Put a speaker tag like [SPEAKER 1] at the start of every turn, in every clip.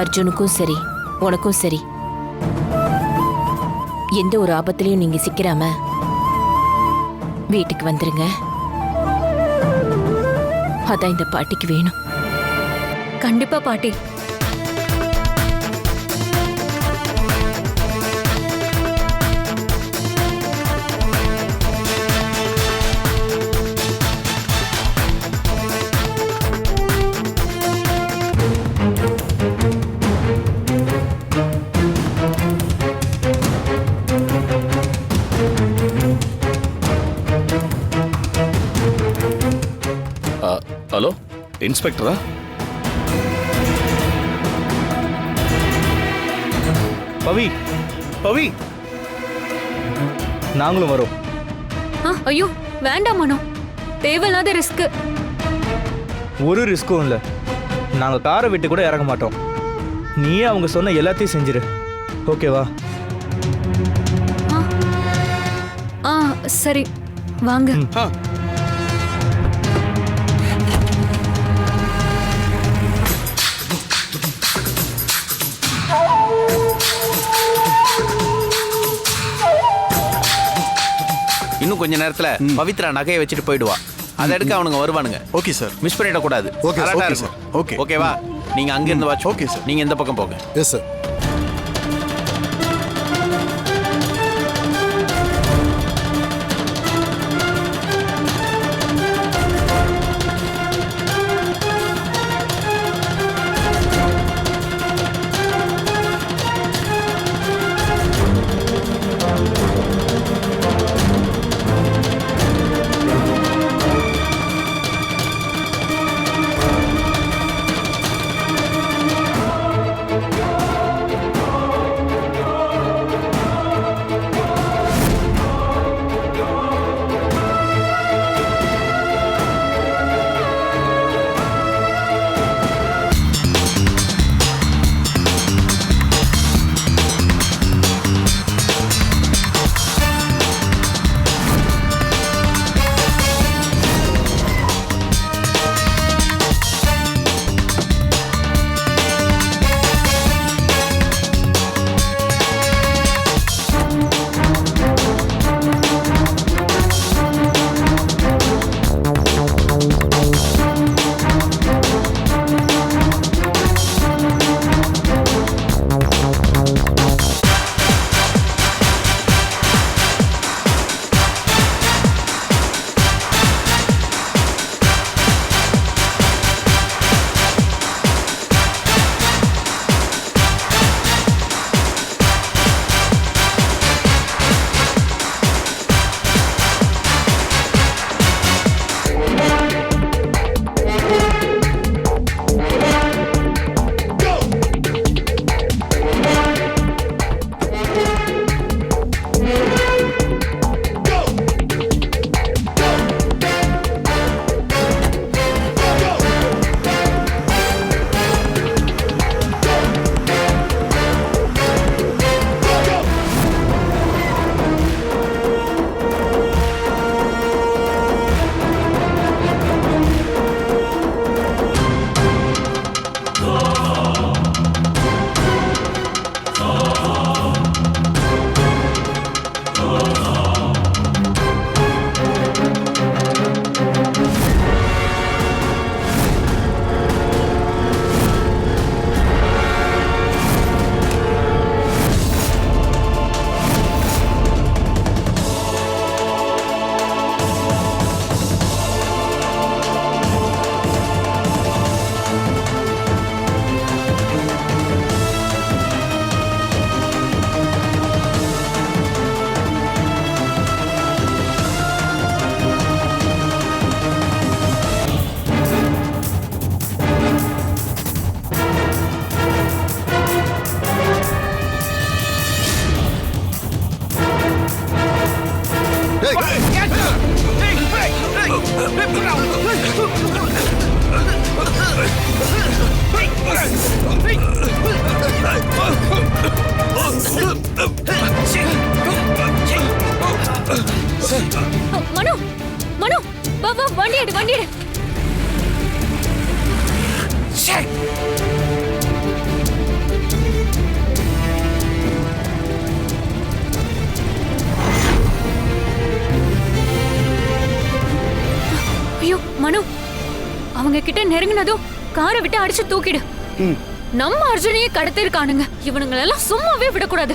[SPEAKER 1] அர்ஜுனுக்கும் சரி உனக்கும் சரி. எந்த ஒரு ஆபத்துலையும் நீங்க சிக்கிறாம வீட்டுக்கு வந்துருங்க. அதான் இந்த பாட்டிக்கு வேணும்.
[SPEAKER 2] கண்டிப்பா பாட்டி.
[SPEAKER 3] இன்ஸ்பெக்டரா?
[SPEAKER 4] பவி பவி. நாங்களும் வரோம்.
[SPEAKER 2] ஆ, ஐயோ வேண்டாம் மனோ. தேவையில்லாத ரிஸ்க்
[SPEAKER 4] ஒரு ரிஸ்க்கும் இல்லை. நாங்கள் காரை விட்டு கூட இறங்க மாட்டோம். நீயே அவங்க சொன்ன எல்லாத்தையும் செஞ்சிரு. ஓகேவா
[SPEAKER 2] ஆ சரி. வாங்க.
[SPEAKER 5] இன்னும் கொஞ்ச நேரத்துல பவித்ரா நகையை வச்சுட்டு போயிடுவா. அதை எடுக்க அவனுங்க வருவானுங்க.
[SPEAKER 6] Okay sir.
[SPEAKER 5] மிஸ் பண்ணிடக்கூடாது.
[SPEAKER 6] sir. Okay.
[SPEAKER 5] ஓகேவா? நீங்க அங்க இருந்து வாட்ச்
[SPEAKER 6] Okay, sir.
[SPEAKER 5] நீங்க இந்த பக்கம் போங்க?
[SPEAKER 6] எஸ் சார்
[SPEAKER 2] ஐயோ மனு. அவங்க கிட்ட நெருங்கினதும் காரை விட்டு அடிச்சு தூக்கிடு. நம்ம அர்ஜுனையே கடத்திருக்கானுங்க. இவனுங்களெல்லாம் சும்மாவே விடக்கூடாது.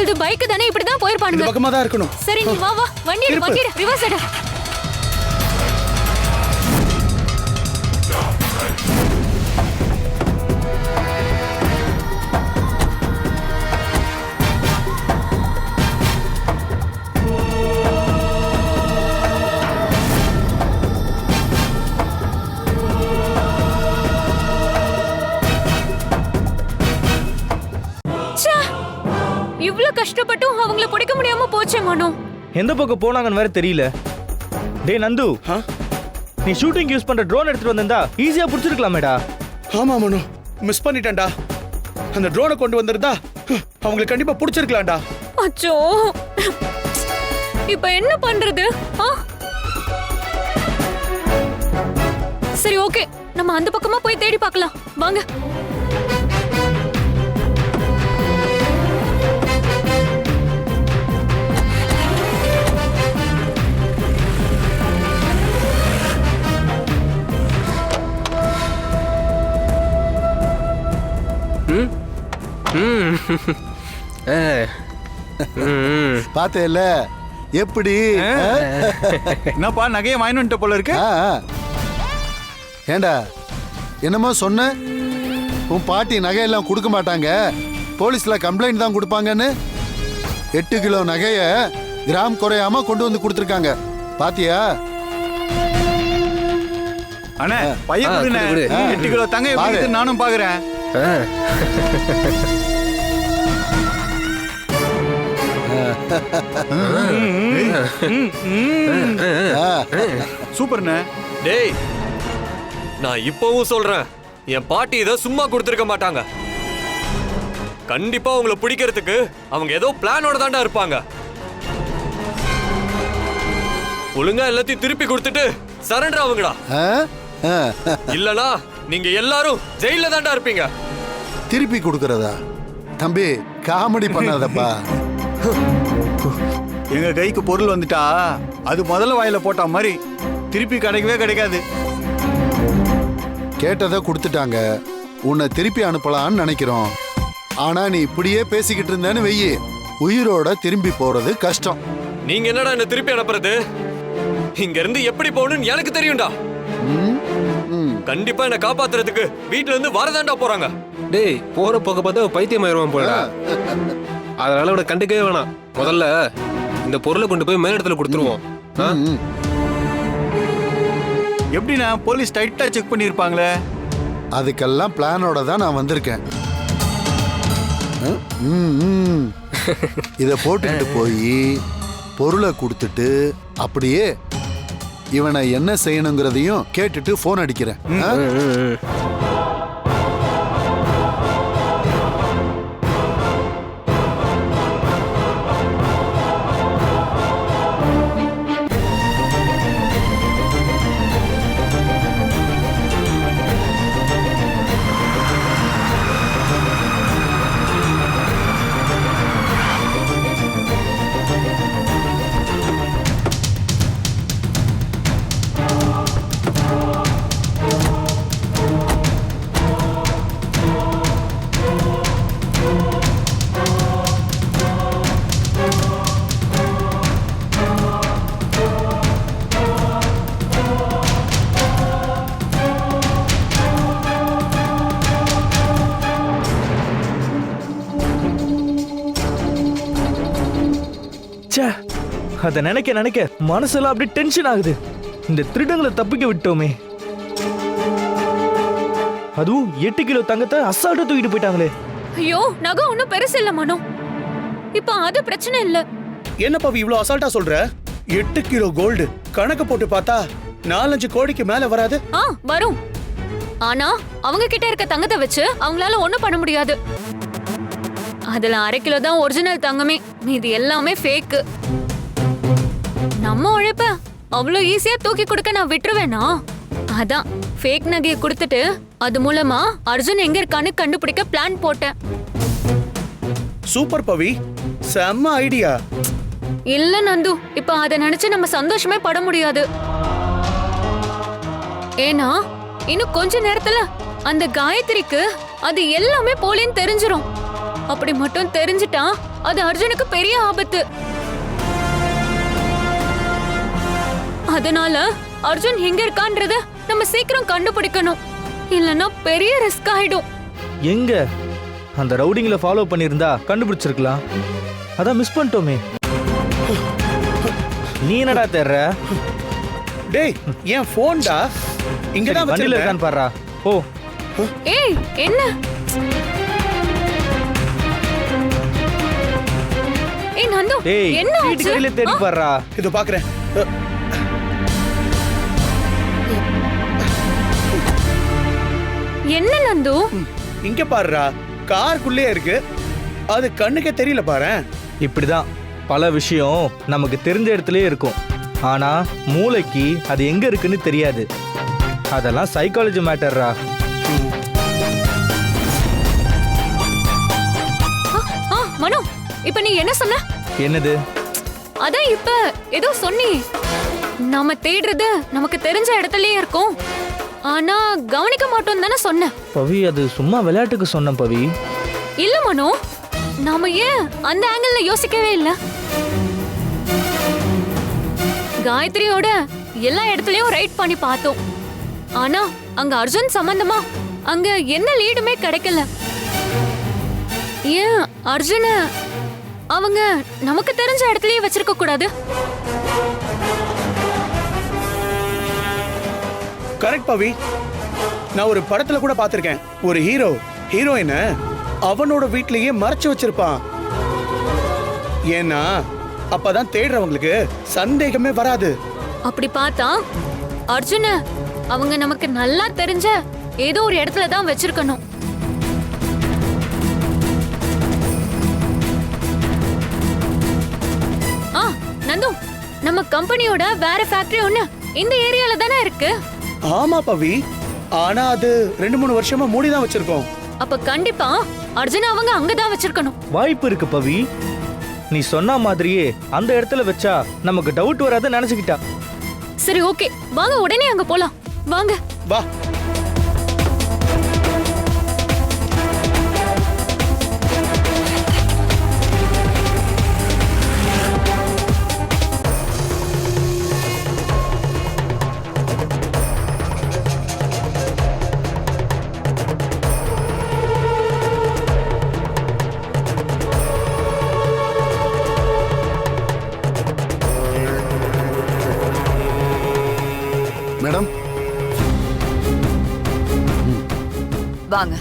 [SPEAKER 2] அவனுங்களது பைக் தானே இப்படிதான்
[SPEAKER 3] இந்த
[SPEAKER 2] போயிருப்பானுங்க.
[SPEAKER 3] பக்கமா தான் இருக்கணும்.
[SPEAKER 2] சரி நீ வா வா. வண்டி எடு
[SPEAKER 3] திருப்பு.
[SPEAKER 2] வண்டி எடு ரிவர்ஸ் எடு இவ்ளோ கஷ்டப்பட்டும் அவங்கள பிடிக்க முடியாம போச்சே மனோ.
[SPEAKER 4] எந்த பக்கம் போனாங்கன்னு வேற தெரியல. டேய் நந்து.
[SPEAKER 3] ஆ?
[SPEAKER 4] நீ ஷூட்டிங் யூஸ் பண்ற ட்ரோன் எடுத்துட்டு வந்திருந்தா ஈஸியா பிடிச்சிருக்கலாமேடா.
[SPEAKER 3] ஆமா மனு. மிஸ் பண்ணிட்டேன்டா. அந்த ட்ரோனை கொண்டு வந்திருந்தா ஹ், அவங்களுக்கு கண்டிப்பா பிடிச்சிருக்கலாம்டா.
[SPEAKER 2] அச்சோ. இப்ப என்ன பண்றது ஆ? சரி ஓகே. நம்ம அந்த பக்கமா போய் தேடி பார்க்கலாம். வாங்க.
[SPEAKER 6] பார்த்தேல்ல எப்படி?
[SPEAKER 7] என்னப்பா நகையை வாங்கிட்டு வந்துட்ட போல இருக்கு.
[SPEAKER 6] ஏண்டா என்னமோ சொன்ன? உன் பாட்டி நகையெல்லாம் கொடுக்க மாட்டாங்க. போலீஸ்ல கம்ப்ளைண்ட் தான் கொடுப்பாங்கன்னு? எட்டு கிலோ நகைய கிராம் குறையாம கொண்டு வந்து கொடுத்துருக்காங்க. பாத்தியா?
[SPEAKER 7] அண்ணே பையன் எட்டு கிலோ தங்க நானும் பாக்குறேன். சூப்பர்ண்ணே.
[SPEAKER 8] டேய் நான் இப்பவும் சொல்றேன். என் பாட்டி இதை சும்மா கொடுத்துருக்க மாட்டாங்க. கண்டிப்பா உங்களை பிடிக்கிறதுக்கு அவங்க ஏதோ பிளானோட தாண்டா இருப்பாங்க. ஒழுங்கா எல்லாத்தையும் திருப்பி கொடுத்துட்டு சரண்டர் ஆகுங்கடா.
[SPEAKER 6] ஆ? ஆ.
[SPEAKER 8] இல்லனா நீங்க எல்லாரும் ஜெயில தாண்டா இருப்பீங்க.
[SPEAKER 6] திருப்பி கொடுக்கறதா? தம்பி காமெடி பண்ணாதப்பா.
[SPEAKER 7] எங்க கைக்கு பொருள் வந்துட்டா அது முதல்ல வாயில போட்ட மாதிரி திருப்பி கிடைக்கவே கிடைக்காது.
[SPEAKER 6] கேட்டதை கொடுத்துட்டாங்க. உன்னை திருப்பி அனுப்பலாம்னு நினைக்கிறோம். ஆனா நீ இப்படியே பேசிக்கிட்டு இருந்தேன்னு வெயி. உயிரோட திரும்பி போறது கஷ்டம்.
[SPEAKER 8] நீங்க என்னடா என்ன திருப்பி அனுப்புறது? இங்க இருந்து எப்படி போகணும்னு எனக்கு தெரியும்டா.
[SPEAKER 6] ம்? ம்.
[SPEAKER 8] கண்டிப்பா என்ன காப்பாத்துறதுக்கு வீட்ல இருந்து வரதாண்டா போறாங்க.
[SPEAKER 9] டேய் போற போக்க பார்த்தா பைத்தியம் ஆயிடுவான் போலடா அதனால அவனை கண்டுக்கவே வேணாம். முதல்ல இந்த பொருளை கொண்டு போய் மேலிடத்துல கொடுத்துருவோம் ஆ?
[SPEAKER 6] ம்.
[SPEAKER 7] எப்படிண்ணா போலீஸ் டைட்டா செக் பண்ணிருப்பாங்களே
[SPEAKER 6] அதுக்கெல்லாம் பிளானோட தான் நான் வந்திருக்கேன் ம், ம். இத போட்டுக்கிட்டு போய் பொருளை கொடுத்துட்டு அப்படியே இவனை என்ன செய்யணுங்கிறதையும் கேட்டுட்டு ஃபோன் அடிக்கிறேன்
[SPEAKER 4] அதை நினைக்க நினைக்க மனசெல்லாம் அப்படியே டென்ஷன் ஆகுது. இந்த திருடங்களை தப்பிக்க விட்டோமே. அதுவும் எட்டு கிலோ தங்கத்தை அசால்ட்டா தூக்கிட்டு போயிட்டாங்களே.
[SPEAKER 2] ஐயோ நகை ஒன்றும் பெருசு இல்ல மனோ. இப்போ அது பிரச்சனை இல்ல.
[SPEAKER 3] என்ன பவி இவ்வளவு அசால்ட்டா சொல்ற? எட்டு கிலோ கோல்டு கணக்கு போட்டு பார்த்தா நாலஞ்சு கோடிக்கு மேல வராது.
[SPEAKER 2] ஆ வரும். ஆனா அவங்க கிட்ட இருக்க தங்கத்தை வச்சு அவங்களால ஒண்ணும் பண்ண முடியாது. அதுல அரை கிலோ தான் ஒரிஜினல் தங்கமே. மீதி எல்லாமே ஃபேக்கு நம்ம உழைப்ப அவ்வளோ ஈஸியா தூக்கி கொடுக்க நான் விட்டுருவேனா? அதான் ஃபேக் நகையை கொடுத்துட்டு அது மூலமா அர்ஜுன் எங்க இருக்கான்னு கண்டுபிடிக்க பிளான் போட்டேன்.
[SPEAKER 3] சூப்பர் பவி செம்ம ஐடியா
[SPEAKER 2] இல்ல நந்து இப்ப அத நினைச்சு நம்ம சந்தோஷமே பட முடியாது. ஏன்னா இன்னும் கொஞ்ச நேரத்துல அந்த காயத்ரிக்கு அது எல்லாமே போலின்னு தெரிஞ்சிரும். அப்படி மட்டும் தெரிஞ்சிட்டா அது அர்ஜுனுக்கு பெரிய ஆபத்து. அதனால அர்ஜுன் எங்க இருக்கான்றத நம்ம சீக்கிரம் கண்டுபிடிக்கணும். இல்லனா பெரிய ரிஸ்க் ஆயிடும்.
[SPEAKER 4] எங்க? அந்த ரவுடிங்களை ஃபாலோ பண்ணியிருந்தா கண்டுபிடிச்சிருக்கலாம். அதான் மிஸ் பண்ணிட்டோமே. நீ என்னடா தேர்ற?
[SPEAKER 3] டேய் என் போன்டா இங்கதான்
[SPEAKER 4] வண்டியில
[SPEAKER 3] வச்சிருக்கேன்
[SPEAKER 4] இருக்கான்னு பாடுறா. ஓ
[SPEAKER 2] ஏய் என்ன? ஏய் நந்து
[SPEAKER 4] டேய்
[SPEAKER 2] என்ன ஆச்சு?
[SPEAKER 4] வீட்டுக்கடியில தேடி
[SPEAKER 2] ஆ,
[SPEAKER 4] பாடுறா.
[SPEAKER 3] இதோ பாக்குறேன்.
[SPEAKER 2] நந்து
[SPEAKER 3] இங்க பாருடா காருக்குள்ளே இருக்கு. அது கண்ணுக்கே தெரியல பாரேன்
[SPEAKER 4] இப்படிதான் பல விஷயம் நமக்கு தெரிஞ்ச இடத்துலயே இருக்கும். ஆனா மூளைக்கு அது எங்க இருக்குன்னு தெரியாது. அதெல்லாம் சைக்காலஜி மேட்டர்ரா
[SPEAKER 2] ஆ, ஆ மனு இப்ப நீ என்ன சொன்ன?
[SPEAKER 4] என்னது?
[SPEAKER 2] அதான் இப்ப ஏதோ சொன்னி. நாம தேடுறது நமக்கு தெரிஞ்ச இடத்துலயே இருக்கும். ஆனா கவனிக்க மாட்டோம் தானே சொன்ன
[SPEAKER 4] பவி அது சும்மா விளையாட்டுக்கு சொன்னேன் பவி.
[SPEAKER 2] இல்ல மனு. நாம ஏன் அந்த ஆங்கிள் யோசிக்கவே இல்ல? காயத்ரியோட எல்லா இடத்துலயும் ரைட் பண்ணி பார்த்தோம். ஆனா அங்க அர்ஜுன் சம்பந்தமா அங்க என்ன லீடுமே கிடைக்கல. ஏன் அர்ஜுன அவங்க நமக்கு தெரிஞ்ச இடத்துலயே வச்சிருக்க கூடாது?
[SPEAKER 3] கரெக்ட் பவி நான் ஒரு படத்துல கூட பார்த்திருக்கேன். ஒரு ஹீரோ ஹீரோயின அவனோட வீட்லயே மறைச்சு வச்சிருப்பான். ஏன்னா அப்பதான் தேடுறவங்களுக்கு சந்தேகமே வராது.
[SPEAKER 2] அப்படி பார்த்தா அர்ஜுன அவங்க நமக்கு நல்லா தெரிஞ்ச ஏதோ ஒரு இடத்துல தான் வச்சிருக்கணும். ஆ நந்து நம்ம கம்பெனியோட வேற ஃபேக்டரி ஒண்ணு இந்த ஏரியால தானே இருக்கு?
[SPEAKER 3] ஆமா பவி. ஆனா அது ரெண்டு மூணு வருஷமா மூடிதான் வச்சிருக்கோம்.
[SPEAKER 2] அப்ப கண்டிப்பா அர்ஜுன அவங்க அங்கதான் வச்சிருக்கணும்.
[SPEAKER 4] வாய்ப்பு இருக்கு பவி. நீ சொன்ன மாதிரியே அந்த இடத்துல வச்சா நமக்கு டவுட் வராத நினைச்சுக்கிட்டா.
[SPEAKER 2] சரி ஓகே வாங்க உடனே அங்க போலாம். வாங்க.
[SPEAKER 3] வா.
[SPEAKER 10] வாங்க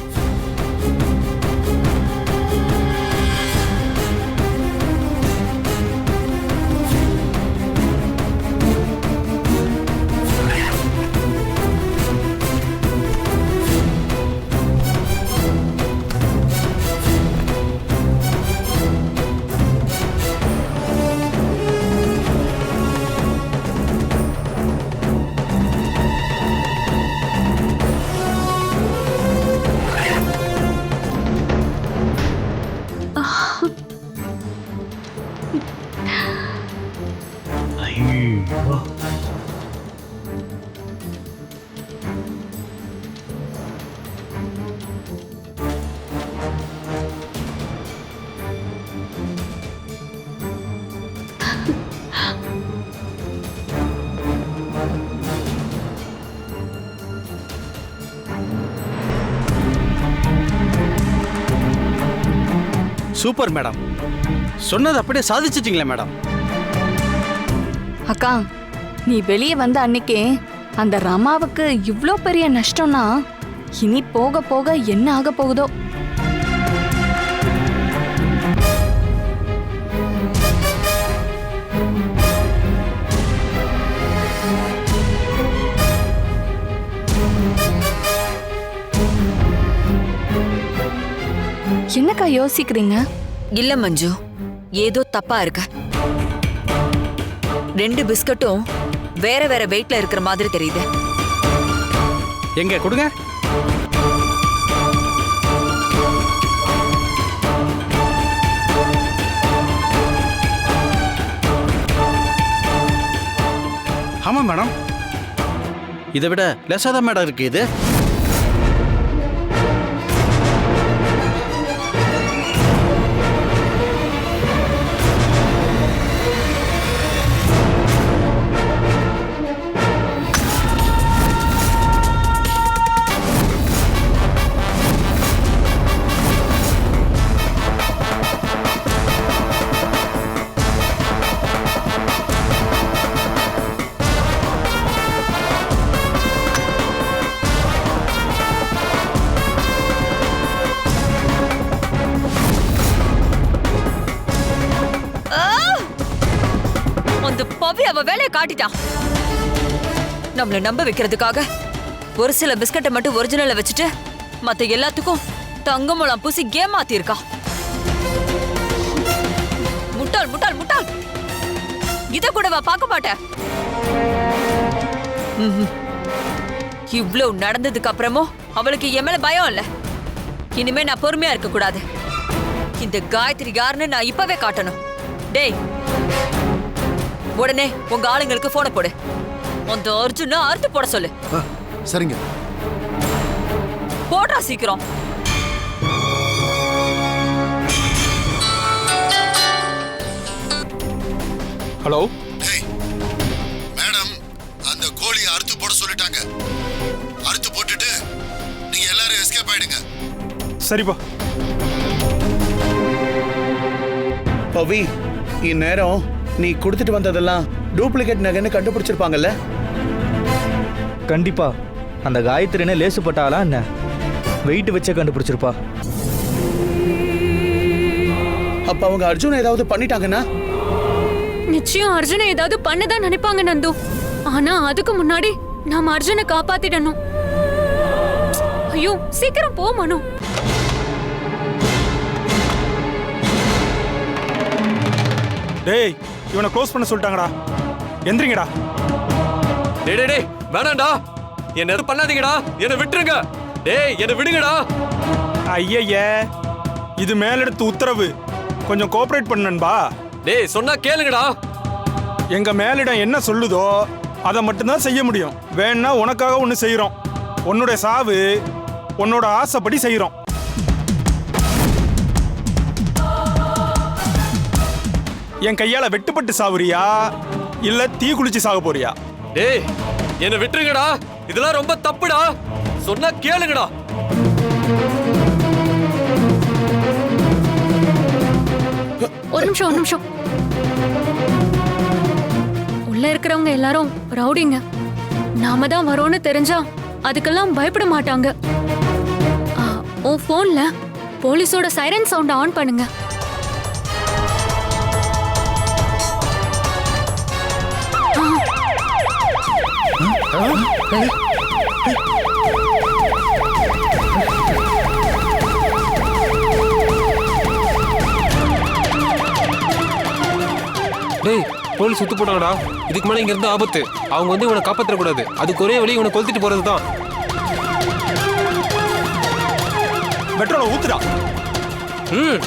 [SPEAKER 5] சூப்பர் மேடம். சொன்னது அப்படியே சாதிச்சிட்டீங்களே மேடம்.
[SPEAKER 11] அக்கா நீ வெளியே வந்த அன்னைக்கே அந்த ரமாவுக்கு இவ்வளோ பெரிய நஷ்டம்னா இனி போக போக என்ன ஆக போகுதோ? என்னக்கா யோசிக்கிறீங்க?
[SPEAKER 10] இல்ல மஞ்சு ஏதோ தப்பா இருக்க. ரெண்டு பிஸ்கட்டும் வேற வேற வெயிட்ல இருக்கிற மாதிரி தெரியுது.
[SPEAKER 3] எங்க கொடுங்க. ஆமா மேடம்.
[SPEAKER 5] இதை விட லெஸ்ஸாக தான் மேடம் இருக்கு இது.
[SPEAKER 10] காட்டிட்டான். நம்மளை நம்ப வைக்கிறதுக்காக ஒரு சில பிஸ்கட்டை மட்டும் ஒரிஜினல்ல வச்சுட்டு மத்த எல்லாத்துக்கும் தங்கமுலாம் பூசி கேம் இருக்கா முட்டாள் முட்டாள் முட்டாள். இத கூடவா பார்க்க மாட்டேன். இவ்வளவு இவ்ளோ நடந்ததுக்கு அப்புறமும் அவளுக்கு என் மேல பயம் இல்ல. இனிமே நான் பொறுமையா இருக்க கூடாது இந்த காயத்ரி யாருன்னு நான் இப்பவே காட்டணும். டேய். உடனே உங்க ஆளுங்களுக்கு போன போடு. அந்த அர்ஜுன அறுத்து போட சொல்லு.
[SPEAKER 6] சரிங்க.
[SPEAKER 10] போடுறா சீக்கிரம்.
[SPEAKER 9] ஹலோ?
[SPEAKER 6] டேய் மேடம் அந்த கோழியை அறுத்து போட சொல்லிட்டாங்க. அறுத்து போட்டுட்டு நீங்க எல்லாரும் எஸ்கேப் ஆயிடுங்க.
[SPEAKER 9] சரிப்பா.
[SPEAKER 3] பவி இந்நேரம் நீ கொடுத்துட்டு வந்ததெல்லாம் டூப்ளிகேட் நகைன்னு கண்டுபிடிச்சிருப்பாங்கல்ல?
[SPEAKER 4] கண்டிப்பா. அந்த காயத்ரினே லேசுப்பட்டாளா என்ன? வெயிட் வச்சே கண்டுபிடிச்சிருப்பா.
[SPEAKER 3] அப்ப அவங்க அர்ஜுன் ஏதாவது பண்ணிட்டாங்கன்னா?
[SPEAKER 2] நிச்சயம் அர்ஜுனை ஏதாவது பண்ணதான் நினைப்பாங்க நந்து. ஆனா அதுக்கு முன்னாடி நாம அர்ஜுனை காப்பாத்திடணும். ஐயோ சீக்கிரம் போ மனு.
[SPEAKER 9] டேய் இவனை க்ளோஸ் பண்ண சொல்லிட்டாங்கடா. எந்திரிங்கடா.
[SPEAKER 8] டேய் டேய் டேய் வேணாம்டா. என்ன எதுவும் பண்ணாதீங்கடா. என்னை விட்டுருங்க. டேய் என்னை விடுங்கடா.
[SPEAKER 9] ஐயய்ய இது மேலெடுத்து உத்தரவு. கொஞ்சம் கோஆபரேட் பண்ணன்பா
[SPEAKER 8] டேய் சொன்னா கேளுங்கடா.
[SPEAKER 9] எங்க மேலிடம் என்ன சொல்லுதோ அதை மட்டும்தான் செய்ய முடியும். வேணா உனக்காக ஒன்று செய்கிறோம் உன்னுடைய சாவு உன்னோட ஆசைப்படி செய்கிறோம் என் கையால வெட்டுப்பட்டு சாவுறியா? இல்ல தீ குளிச்சு சாக போறியா?
[SPEAKER 8] டேய் என்னை விட்டுருங்கடா. இதெல்லாம் ரொம்ப தப்புடா. சொன்னா கேளுங்கடா.
[SPEAKER 2] ஒரு நிமிஷம் ஒரு நிமிஷம். உள்ள இருக்கிறவங்க எல்லாரும் ரவுடிங்க. நாம தான் வரோம்னு தெரிஞ்சா அதுக்கெல்லாம் பயப்பட மாட்டாங்க. ஆ, உன் போன்ல போலீஸோட சைரன் சவுண்ட் ஆன் பண்ணுங்க.
[SPEAKER 9] டேய் போலீஸ் சுத்து போட்டாங்கடா. இதுக்கு மேலே இங்க இருந்தா ஆபத்து. அவங்க வந்து இவனை காப்பாற்ற கூடாது அதுக்கு ஒரே வழி இவனை கொளுத்திட்டு போறது தான்
[SPEAKER 12] பெட்ரோலை ஊத்துடா.
[SPEAKER 9] ம்.